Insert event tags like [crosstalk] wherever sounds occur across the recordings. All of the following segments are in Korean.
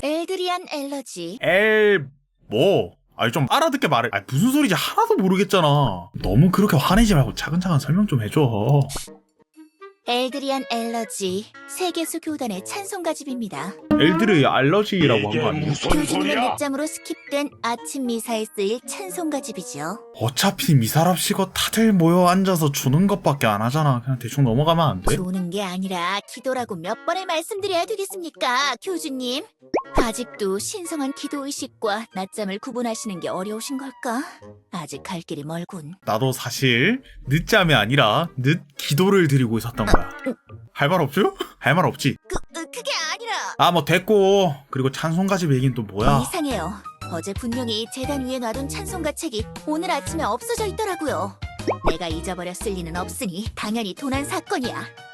엘드리안 엘러지. 엘, 뭐? 아니, 좀 알아듣게 말해. 아니, 무슨 소리지 하나도 모르겠잖아. 너무 그렇게 화내지 말고 차근차근 설명 좀 해줘. 엘드리안 엘러지. 세계수 교단의 찬송가집입니다. 엘들의 알러지라고 한 거 아니에요? 무슨 교주님의 소리야? 늦잠으로 스킵된 아침 미사에 쓰일 찬송가 집이죠. 어차피 미사랍시고 다들 모여 앉아서 주는 것밖에 안 하잖아. 그냥 대충 넘어가면 안 돼? 조는 게 아니라 기도라고 몇 번을 말씀드려야 되겠습니까, 교주님? 아직도 신성한 기도 의식과 낮잠을 구분하시는 게 어려우신 걸까? 아직 갈 길이 멀군. 나도 사실 늦잠이 아니라 늦 기도를 드리고 있었던 거야. 할 말 없죠? 할 말 없지. 아, 뭐 됐고. 그리고 찬송가집 얘기는 또 뭐야? 이상해요. 어제 분명히 재단 위에 놔둔 찬송가 책이 오늘 아침에 없어져 있더라고요. 내가 잊어버렸을 리는 없으니 당연히 도난 사건이야.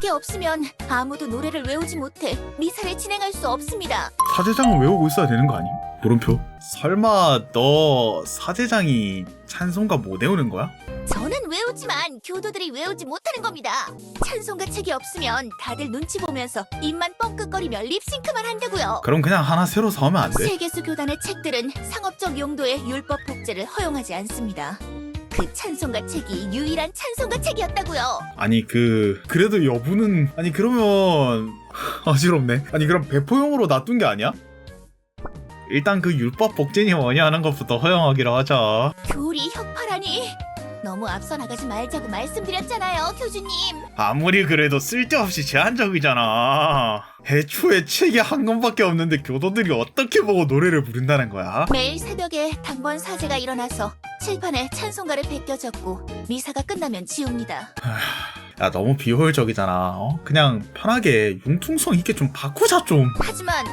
그게 없으면 아무도 노래를 외우지 못해 미사를 진행할 수 없습니다. 사제장은 외우고 있어야 되는 거 아니? 물음표. 설마 너 사제장이 찬송가 못 외우는 거야? 저는 외우지만 교도들이 외우지 못하는 겁니다. 찬송가 책이 없으면 다들 눈치 보면서 입만 뻥끗거리며 립싱크만 한다고요. 그럼 그냥 하나 새로 사오면 안 돼? 세계수 교단의 책들은 상업적 용도의 율법 복제를 허용하지 않습니다. 그 찬송가 책이 유일한 찬송가 책이었다고요. 아니 그 그래도 여부는 아니 그러면 [laughs] 어지럽네. 아니 그럼 배포용으로 놔둔 게 아니야? 일단 그 율법 복제니 뭐니 하는 것부터 허용하기로 하자. 교리 혁파라니. 너무 앞서 나가지 말자고 말씀드렸잖아요, 교주님. 아무리 그래도 쓸데없이 제한적이잖아. 애초에 책이 한 권밖에 없는데 교도들이 어떻게 보고 노래를 부른다는 거야? 매일 새벽에 당번 사제가 일어나서 칠판에 찬송가를 베껴 적고 미사가 끝나면 지웁니다. 야 너무 비효율적이잖아. 어? 그냥 편하게 융통성 있게 좀 바꾸자 좀. 하지만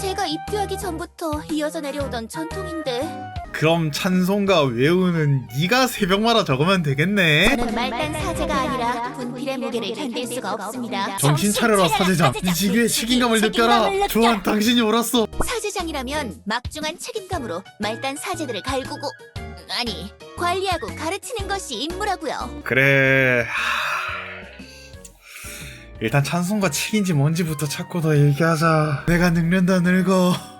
제가 입교하기 전부터 이어져 내려오던 전통인데 그럼 찬송가 외우는 네가 새벽마다 적으면 되겠네. 저는 말단 사제가 아니라 분필의 무게를 견딜 수가 없습니다. 정신 차려라 사제장. 이 지교의 책임감을 느껴라. 조한 당신이 옳았어. 사제장이라면 막중한 책임감으로 말단 사제들을 갈구고 아니 관리하고 가르치는 것이 임무라고요. 그래. 하... 일단 찬송가 책인지 뭔지부터 찾고 더 얘기하자. 내가 늙는다 늙어.